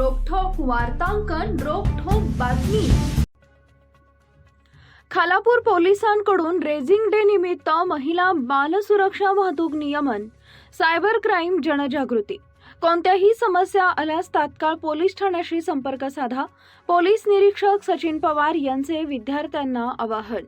वार्तांकन रोखोक बातमी. खालापूर पोलिसांकडून रेझिंग डे निमित्त महिला बाल सुरक्षा वाहतूक नियमन सायबर क्राईम जनजागृती. कोणत्याही समस्या आल्यास तात्काळ पोलीस ठाण्याशी संपर्क साधा. पोलीस निरीक्षक सचिन पवार यांचे विद्यार्थ्यांना आवाहन.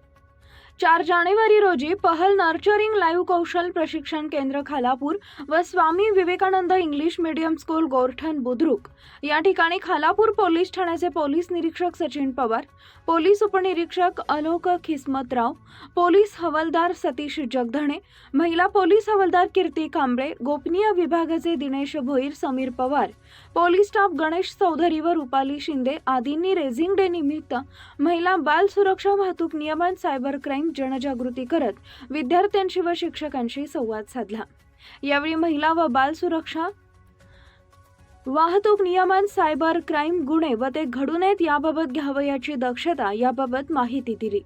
चार जानेवारी रोजी पहल नर्चरिंग लाईव्ह कौशल प्रशिक्षण केंद्र खालापूर व Swami Vivekananda English medium school Gorthan Budruk. या ठिकाणी खालापूर पोलीस ठाण्याचे पोलीस निरीक्षक सचिन पवार पोलीस उपनिरीक्षक अलोक खिस्मतराव पोलीस हवालदार सतीश जगधणे महिला पोलीस हवालदार कीर्ती कांबळे गोपनीय विभागाचे दिनेश भोईर समीर पवार पोलीस स्टाफ गणेश चौधरी व रुपाली शिंदे आदींनी रेझिंग डे निमित्त महिला बाल सुरक्षा वाहतूक नियमन सायबर क्राईम जनजागृती करत विद्यार्थ्यांशी व शिक्षकांशी संवाद साधला. यावेळी महिला व बाल सुरक्षा वाहतूक नियमन सायबर क्राईम गुन्हे व ते घडू नयेत याबाबत घ्यावयाची दक्षता याबाबत माहिती दिली.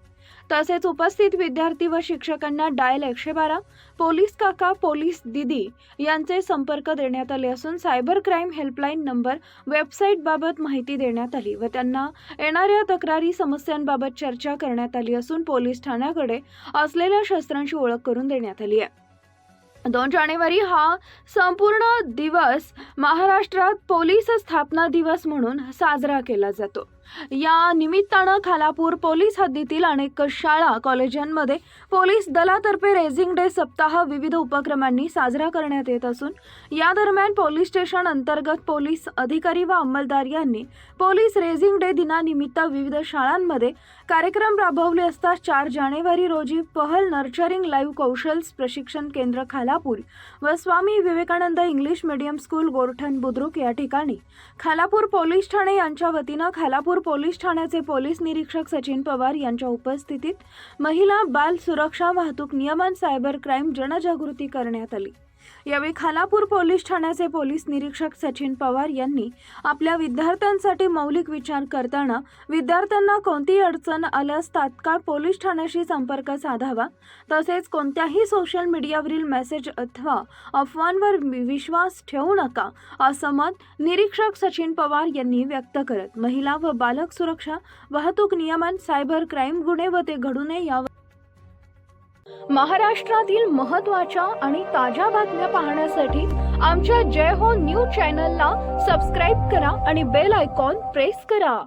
तसेच उपस्थित विद्यार्थी व शिक्षकांना डायल एकशे बारा पोलीस काका पोलीस दिदी यांचे संपर्क देण्यात आले असून सायबर क्राईम हेल्पलाईन नंबर वेबसाईटबाबत माहिती देण्यात आली व त्यांना येणाऱ्या तक्रारी समस्यांबाबत चर्चा करण्यात आली असून पोलीस ठाण्याकडे असलेल्या शस्त्रांची ओळख करून देण्यात आली आहे. दोन जानेवारी हा संपूर्ण दिवस महाराष्ट्रात पोलीस स्थापना दिवस म्हणून साजरा केला जातो. या निमित्तानं खालापूर पोलीस हद्दीतील अनेक शाळा कॉलेजांमध्ये पोलीस दलातर्फे रेझिंग डे सप्ताह विविध उपक्रमांनी साजरा करण्यात येत असून या दरम्यान पोलीस स्टेशन अंतर्गत पोलीस अधिकारी व अंमलदार यांनी पोलीस रेझिंग डे दिनानिमित्त विविध शाळांमध्ये कार्यक्रम राबवले असता चार जानेवारी रोजी पहल नर्चरिंग लाईव्ह कौशल्स प्रशिक्षण केंद्र खाला खालापूर व Swami Vivekananda English medium school Gorthan Budruk या ठिकाणी. खालापूर पोलीस ठाणे यांच्या वतीनं खालापूर पोलीस ठाण्याचे पोलीस निरीक्षक सचिन पवार यांच्या उपस्थितीत महिला बाल सुरक्षा वाहतूक नियमन सायबर क्राईम जनजागृती करण्यात आली. यावेळी खालापूर पोलीस ठाण्याचे पोलीस निरीक्षक सचिन पवार यांनी आपल्या विद्यार्थ्यांसाठी मौलिक विचार करताना विद्यार्थ्यांना कोणतीही अडचण आल्यास तात्काळ पोलीस ठाण्याशी संपर्क साधावा तसेच कोणत्याही सोशल मीडियावरील मेसेज अथवा अफवांवर विश्वास ठेवू नका असं मत निरीक्षक सचिन पवार यांनी व्यक्त करत. महिला व बालक सुरक्षा वाहतूक नियमन सायबर क्राईम गुन्हे व ते घडू नये यावर महाराष्ट्रातील महत्त्वाच्या आणि ताज्या बातम्या पाहण्यासाठी आमच्या जय हो न्यूज चॅनलला सबस्क्राईब करा आणि बेल आयकॉन प्रेस करा.